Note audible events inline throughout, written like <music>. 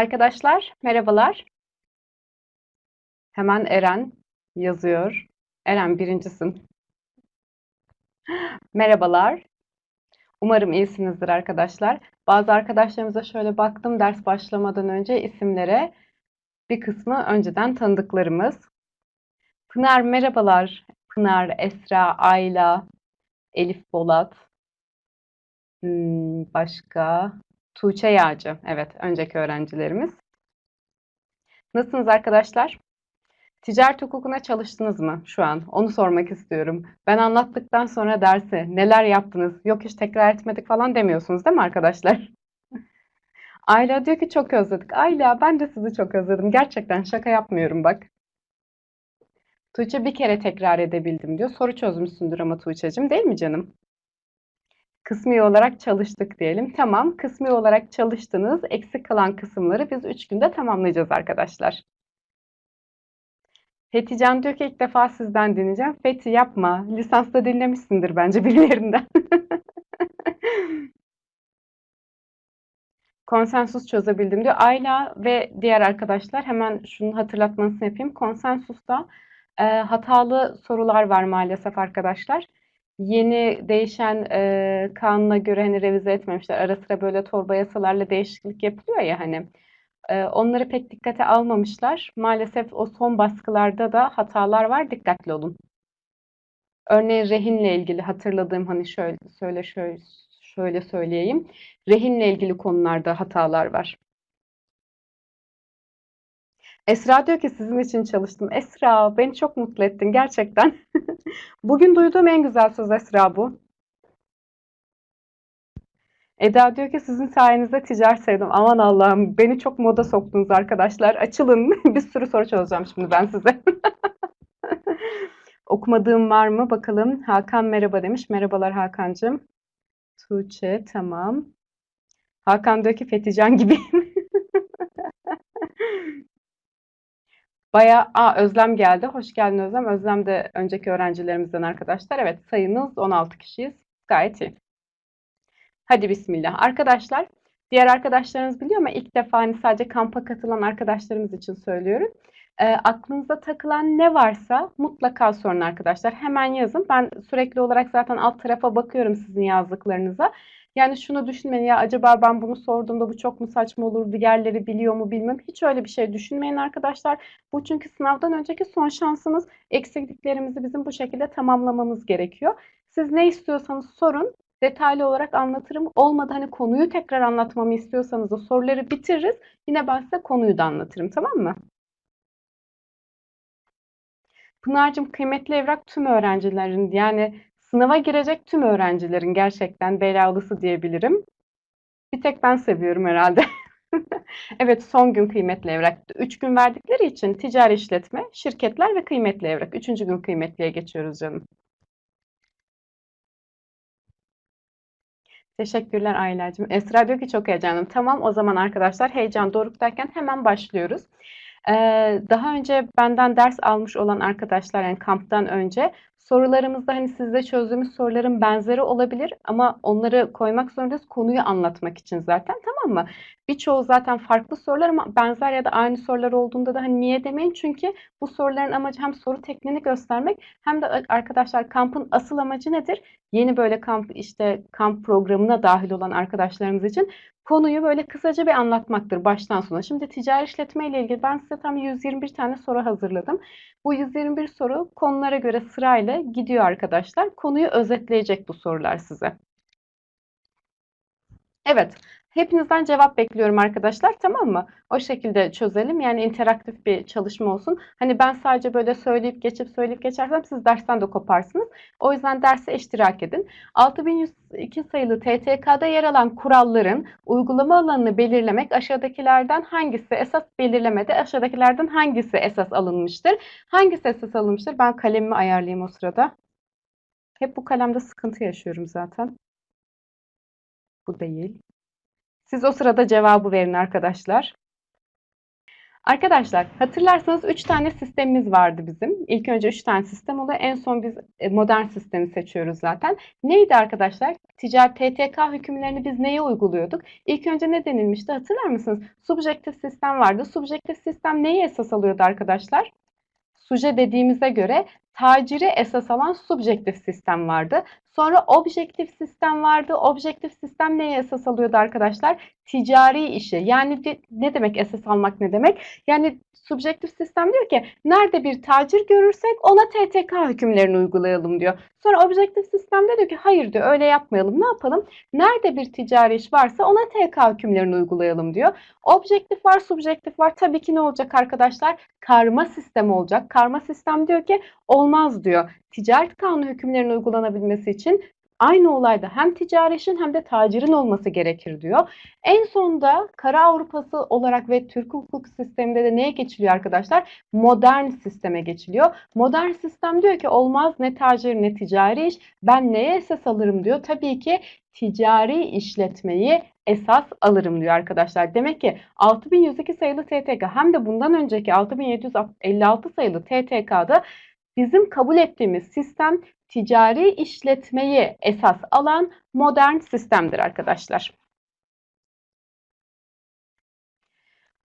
Arkadaşlar merhabalar. Hemen Eren yazıyor. Eren birincisin. Merhabalar. Umarım iyisinizdir arkadaşlar. Bazı arkadaşlarımıza şöyle baktım ders başlamadan önce isimlere. Bir kısmı önceden tanıdıklarımız. Pınar merhabalar. Pınar, Esra, Ayla, Elif Bolat. Hmm, başka? Tuğçe Yağcı. Evet, önceki öğrencilerimiz. Nasılsınız arkadaşlar? Ticaret hukukuna çalıştınız mı şu an? Onu sormak istiyorum. Ben anlattıktan sonra dersi neler yaptınız? Yok hiç tekrar etmedik falan demiyorsunuz değil mi arkadaşlar? <laughs> Ayla diyor ki çok özledik. Ayla ben de sizi çok özledim. Gerçekten şaka yapmıyorum bak. Tuğçe bir kere tekrar edebildim diyor. Soru çözmüşsündür ama Tuğçe'cim değil mi canım? Kısmi olarak çalıştık diyelim. Tamam, kısmi olarak çalıştınız. Eksik kalan kısımları biz 3 günde tamamlayacağız arkadaşlar. Fethi Can diyor ki ilk defa sizden dinleyeceğim. Fethi yapma. Lisansta dinlemişsindir bence <laughs> birilerinden. Konsensus çözebildim diyor. Ayla ve diğer arkadaşlar hemen şunun hatırlatmasını yapayım. Konsensusta e, hatalı sorular var maalesef arkadaşlar. Yeni değişen e, kanuna göre hani revize etmemişler. Ara sıra böyle torba yasalarla değişiklik yapılıyor ya hani. E, onları pek dikkate almamışlar. Maalesef o son baskılarda da hatalar var. Dikkatli olun. Örneğin rehinle ilgili hatırladığım hani şöyle söyle şöyle şöyle söyleyeyim. Rehinle ilgili konularda hatalar var. Esra diyor ki sizin için çalıştım. Esra beni çok mutlu ettin gerçekten. <laughs> Bugün duyduğum en güzel söz Esra bu. Eda diyor ki sizin sayenizde ticaret sevdim. Aman Allah'ım beni çok moda soktunuz arkadaşlar. Açılın. <laughs> Bir sürü soru çözeceğim şimdi ben size. <laughs> Okumadığım var mı? Bakalım. Hakan merhaba demiş. Merhabalar Hakan'cığım. Tuğçe tamam. Hakan diyor ki Fetican gibi. Bayağı, aa Özlem geldi. Hoş geldin Özlem. Özlem de önceki öğrencilerimizden arkadaşlar. Evet sayınız 16 kişiyiz. Gayet iyi. Hadi bismillah. Arkadaşlar, diğer arkadaşlarınız biliyor ama ilk defa hani sadece kampa katılan arkadaşlarımız için söylüyorum. E, aklınıza takılan ne varsa mutlaka sorun arkadaşlar. Hemen yazın. Ben sürekli olarak zaten alt tarafa bakıyorum sizin yazdıklarınıza. Yani şunu düşünmeyin ya acaba ben bunu sorduğumda bu çok mu saçma olur, diğerleri biliyor mu bilmem. Hiç öyle bir şey düşünmeyin arkadaşlar. Bu çünkü sınavdan önceki son şansımız. Eksikliklerimizi bizim bu şekilde tamamlamamız gerekiyor. Siz ne istiyorsanız sorun. Detaylı olarak anlatırım. Olmadı hani konuyu tekrar anlatmamı istiyorsanız da soruları bitiririz. Yine ben size konuyu da anlatırım tamam mı? Pınar'cığım kıymetli evrak tüm öğrencilerin yani sınava girecek tüm öğrencilerin gerçekten belalısı diyebilirim. Bir tek ben seviyorum herhalde. <laughs> evet son gün kıymetli evrak. Üç gün verdikleri için ticari işletme, şirketler ve kıymetli evrak. Üçüncü gün kıymetliye geçiyoruz canım. Teşekkürler Aylacığım. Esra diyor ki çok heyecanlıyım. Tamam o zaman arkadaşlar heyecan doruktayken hemen başlıyoruz. Daha önce benden ders almış olan arkadaşlar yani kamptan önce sorularımızda hani sizde çözdüğümüz soruların benzeri olabilir ama onları koymak zorundayız konuyu anlatmak için zaten tamam mı? Birçoğu zaten farklı sorular ama benzer ya da aynı sorular olduğunda da hani niye demeyin çünkü bu soruların amacı hem soru tekniğini göstermek hem de arkadaşlar kampın asıl amacı nedir? Yeni böyle kamp işte kamp programına dahil olan arkadaşlarımız için konuyu böyle kısaca bir anlatmaktır baştan sona. Şimdi ticari işletme ile ilgili ben size tam 121 tane soru hazırladım. Bu 121 soru konulara göre sırayla gidiyor arkadaşlar. Konuyu özetleyecek bu sorular size. Evet, Hepinizden cevap bekliyorum arkadaşlar tamam mı? O şekilde çözelim. Yani interaktif bir çalışma olsun. Hani ben sadece böyle söyleyip geçip söyleyip geçersem siz dersten de koparsınız. O yüzden derse iştirak edin. 6102 sayılı TTK'da yer alan kuralların uygulama alanını belirlemek aşağıdakilerden hangisi esas belirlemede aşağıdakilerden hangisi esas alınmıştır? Hangisi esas alınmıştır? Ben kalemimi ayarlayayım o sırada. Hep bu kalemde sıkıntı yaşıyorum zaten. Bu değil. Siz o sırada cevabı verin arkadaşlar. Arkadaşlar hatırlarsanız 3 tane sistemimiz vardı bizim. İlk önce 3 tane sistem oluyor. En son biz e, modern sistemi seçiyoruz zaten. Neydi arkadaşlar? Ticaret TTK hükümlerini biz neye uyguluyorduk? İlk önce ne denilmişti hatırlar mısınız? Subjektif sistem vardı. Subjektif sistem neyi esas alıyordu arkadaşlar? Suje dediğimize göre taciri esas alan subjektif sistem vardı. Sonra objektif sistem vardı. Objektif sistem neye esas alıyordu arkadaşlar? Ticari işi. Yani ne demek esas almak ne demek? Yani subjektif sistem diyor ki nerede bir tacir görürsek ona TTK hükümlerini uygulayalım diyor. Sonra objektif sistemde diyor ki hayır diyor öyle yapmayalım. Ne yapalım? Nerede bir ticari iş varsa ona TK hükümlerini uygulayalım diyor. Objektif var, subjektif var. Tabii ki ne olacak arkadaşlar? Karma sistem olacak. Karma sistem diyor ki olmaz diyor. Ticaret kanunu hükümlerinin uygulanabilmesi için aynı olayda hem ticari işin hem de tacirin olması gerekir diyor. En sonda Kara Avrupası olarak ve Türk hukuk sisteminde de neye geçiliyor arkadaşlar? Modern sisteme geçiliyor. Modern sistem diyor ki olmaz ne tacir ne ticari iş. Ben neye esas alırım diyor. Tabii ki ticari işletmeyi esas alırım diyor arkadaşlar. Demek ki 6102 sayılı TTK hem de bundan önceki 6756 sayılı TTK'da bizim kabul ettiğimiz sistem ticari işletmeyi esas alan modern sistemdir arkadaşlar.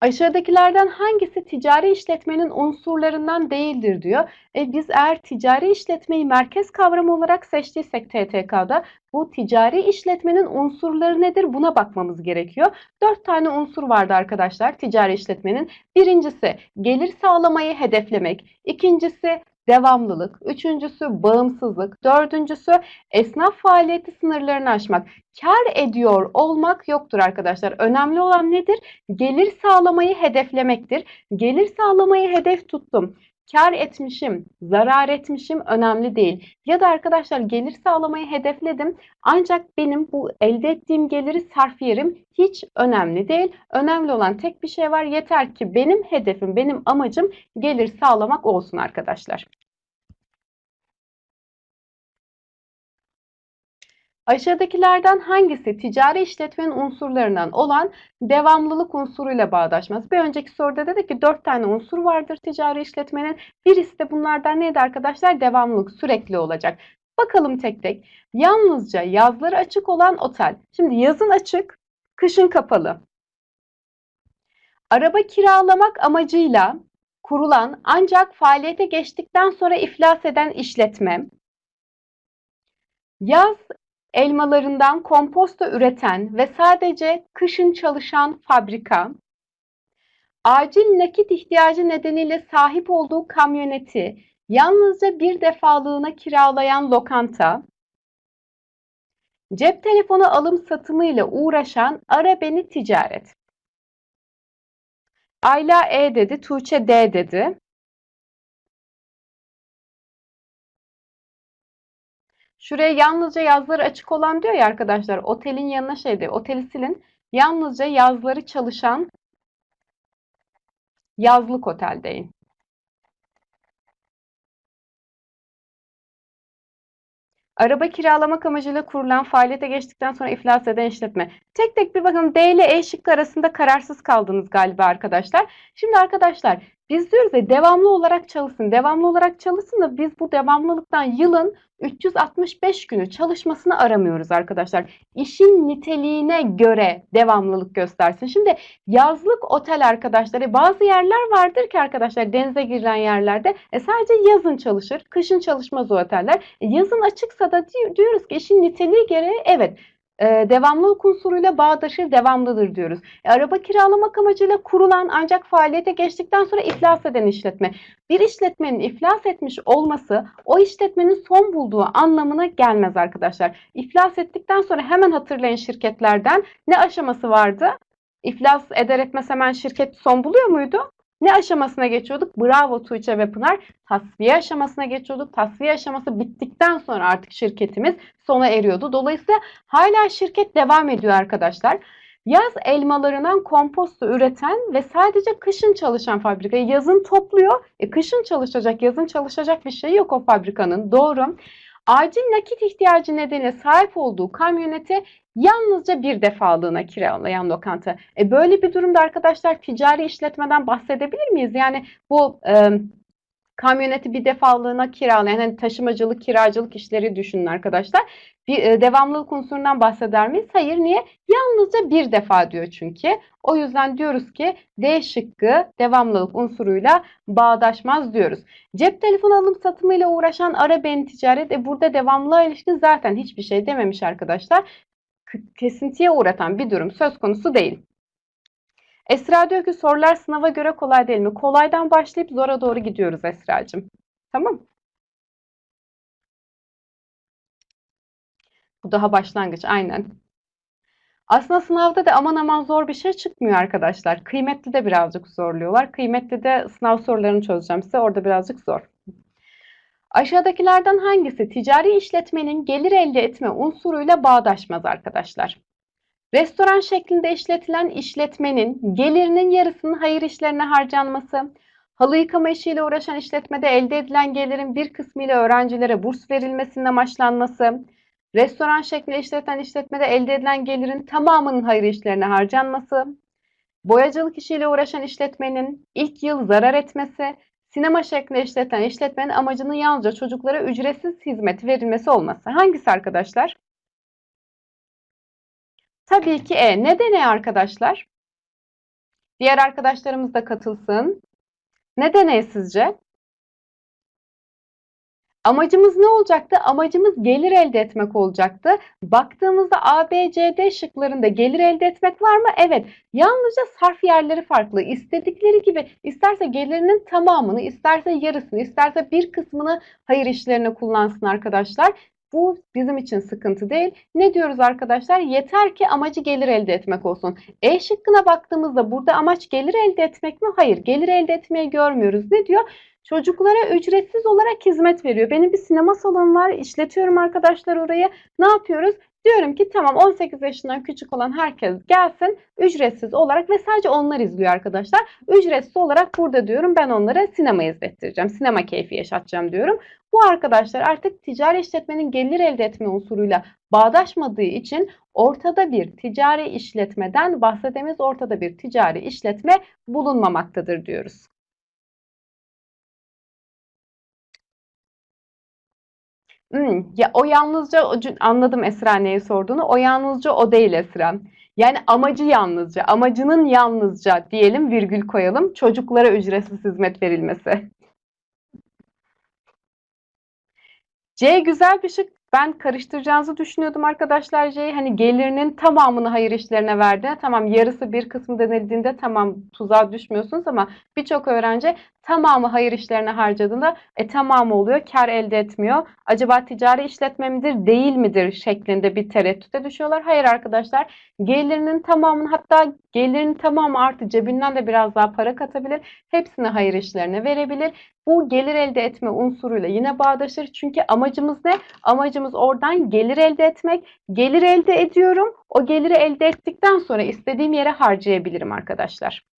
Aşağıdakilerden hangisi ticari işletmenin unsurlarından değildir diyor. E biz eğer ticari işletmeyi merkez kavramı olarak seçtiysek TTK'da bu ticari işletmenin unsurları nedir buna bakmamız gerekiyor. Dört tane unsur vardı arkadaşlar ticari işletmenin. Birincisi gelir sağlamayı hedeflemek. İkincisi devamlılık. Üçüncüsü bağımsızlık. Dördüncüsü esnaf faaliyeti sınırlarını aşmak. Kar ediyor olmak yoktur arkadaşlar. Önemli olan nedir? Gelir sağlamayı hedeflemektir. Gelir sağlamayı hedef tuttum. Kar etmişim, zarar etmişim önemli değil. Ya da arkadaşlar gelir sağlamayı hedefledim ancak benim bu elde ettiğim geliri sarf yerim hiç önemli değil. Önemli olan tek bir şey var. Yeter ki benim hedefim, benim amacım gelir sağlamak olsun arkadaşlar. Aşağıdakilerden hangisi ticari işletmenin unsurlarından olan devamlılık unsuruyla bağdaşmaz? Bir önceki soruda dedik ki dört tane unsur vardır ticari işletmenin. Birisi de bunlardan neydi arkadaşlar? Devamlılık sürekli olacak. Bakalım tek tek. Yalnızca yazları açık olan otel. Şimdi yazın açık, kışın kapalı. Araba kiralamak amacıyla kurulan ancak faaliyete geçtikten sonra iflas eden işletme. Yaz elmalarından komposto üreten ve sadece kışın çalışan fabrika, acil nakit ihtiyacı nedeniyle sahip olduğu kamyoneti yalnızca bir defalığına kiralayan lokanta, cep telefonu alım satımıyla uğraşan ara beni ticaret. Ayla E dedi, Tuğçe D dedi. Şuraya yalnızca yazları açık olan diyor ya arkadaşlar. Otelin yanına şey diyor. Oteli silin. Yalnızca yazları çalışan yazlık otel deyin. Araba kiralamak amacıyla kurulan faaliyete geçtikten sonra iflas eden işletme. Tek tek bir bakalım D ile E şıkkı arasında kararsız kaldınız galiba arkadaşlar. Şimdi arkadaşlar biz diyoruz ya devamlı olarak çalışsın. Devamlı olarak çalışsın da biz bu devamlılıktan yılın 365 günü çalışmasını aramıyoruz arkadaşlar. İşin niteliğine göre devamlılık göstersin. Şimdi yazlık otel arkadaşlar e, bazı yerler vardır ki arkadaşlar denize girilen yerlerde e, sadece yazın çalışır. Kışın çalışmaz o oteller. E, yazın açıksa da di- diyoruz ki işin niteliği gereği evet e, devamlılık unsuruyla bağdaşır, devamlıdır diyoruz. E, araba kiralamak amacıyla kurulan ancak faaliyete geçtikten sonra iflas eden işletme. Bir işletmenin iflas etmiş olması o işletmenin son bulduğu anlamına gelmez arkadaşlar. İflas ettikten sonra hemen hatırlayın şirketlerden ne aşaması vardı? İflas eder etmez hemen şirket son buluyor muydu? Ne aşamasına geçiyorduk? Bravo Tuğçe ve Pınar. Tasfiye aşamasına geçiyorduk. Tasfiye aşaması bittikten sonra artık şirketimiz sona eriyordu. Dolayısıyla hala şirket devam ediyor arkadaşlar. Yaz elmalarından komposto üreten ve sadece kışın çalışan fabrikayı yazın topluyor. E, kışın çalışacak, yazın çalışacak bir şey yok o fabrikanın. Doğru. Acil nakit ihtiyacı nedeniyle sahip olduğu kamyoneti yalnızca bir defalığına kiralayan lokanta. E böyle bir durumda arkadaşlar ticari işletmeden bahsedebilir miyiz? Yani bu e, kamyoneti bir defalığına kiralayan hani taşımacılık, kiracılık işleri düşünün arkadaşlar. Bir e, devamlılık unsurundan bahseder miyiz? Hayır. Niye? Yalnızca bir defa diyor çünkü. O yüzden diyoruz ki D şıkkı devamlılık unsuruyla bağdaşmaz diyoruz. Cep telefonu alım satımıyla uğraşan ara beni ticaret e burada devamlılığa ilişkin zaten hiçbir şey dememiş arkadaşlar. Kesintiye uğratan bir durum söz konusu değil. Esra diyor ki sorular sınava göre kolay değil mi? Kolaydan başlayıp zora doğru gidiyoruz Esra'cığım. Tamam. Bu daha başlangıç aynen. Aslında sınavda da aman aman zor bir şey çıkmıyor arkadaşlar. Kıymetli de birazcık zorluyorlar. Kıymetli de sınav sorularını çözeceğim size. Orada birazcık zor. Aşağıdakilerden hangisi ticari işletmenin gelir elde etme unsuruyla bağdaşmaz arkadaşlar? Restoran şeklinde işletilen işletmenin gelirinin yarısının hayır işlerine harcanması, halı yıkama işiyle uğraşan işletmede elde edilen gelirin bir kısmı ile öğrencilere burs verilmesinin amaçlanması, restoran şeklinde işleten işletmede elde edilen gelirin tamamının hayır işlerine harcanması, boyacılık işiyle uğraşan işletmenin ilk yıl zarar etmesi, sinema şeklinde işleten işletmenin amacının yalnızca çocuklara ücretsiz hizmet verilmesi olması. Hangisi arkadaşlar? Tabii ki E. Neden E arkadaşlar? Diğer arkadaşlarımız da katılsın. Neden E sizce? Amacımız ne olacaktı? Amacımız gelir elde etmek olacaktı. Baktığımızda A, B, C, D şıklarında gelir elde etmek var mı? Evet. Yalnızca sarf yerleri farklı. İstedikleri gibi isterse gelirinin tamamını, isterse yarısını, isterse bir kısmını hayır işlerine kullansın arkadaşlar. Bu bizim için sıkıntı değil. Ne diyoruz arkadaşlar? Yeter ki amacı gelir elde etmek olsun. E şıkkına baktığımızda burada amaç gelir elde etmek mi? Hayır. Gelir elde etmeyi görmüyoruz. Ne diyor? Çocuklara ücretsiz olarak hizmet veriyor. Benim bir sinema salonu var. işletiyorum arkadaşlar orayı. Ne yapıyoruz? Diyorum ki tamam 18 yaşından küçük olan herkes gelsin ücretsiz olarak ve sadece onlar izliyor arkadaşlar. Ücretsiz olarak burada diyorum ben onlara sinema izlettireceğim. Sinema keyfi yaşatacağım diyorum. Bu arkadaşlar artık ticari işletmenin gelir elde etme unsuruyla bağdaşmadığı için ortada bir ticari işletmeden bahsedemiz ortada bir ticari işletme bulunmamaktadır diyoruz. Hmm, ya o yalnızca anladım Esra neyi sorduğunu. O yalnızca o değil Esra. Yani amacı yalnızca, amacının yalnızca diyelim virgül koyalım. Çocuklara ücretsiz hizmet verilmesi. C güzel bir şık. Ben karıştıracağınızı düşünüyordum arkadaşlar C'yi. Hani gelirinin tamamını hayır işlerine verdi. Tamam yarısı bir kısmı denildiğinde tamam tuzağa düşmüyorsunuz ama birçok öğrenci tamamı hayır işlerine harcadığında e tamamı oluyor, kar elde etmiyor. Acaba ticari işletme midir, değil midir şeklinde bir tereddüte düşüyorlar. Hayır arkadaşlar, gelirinin tamamını hatta gelirinin tamamı artı cebinden de biraz daha para katabilir. Hepsini hayır işlerine verebilir. Bu gelir elde etme unsuruyla yine bağdaşır. Çünkü amacımız ne? Amacımız oradan gelir elde etmek. Gelir elde ediyorum. O geliri elde ettikten sonra istediğim yere harcayabilirim arkadaşlar.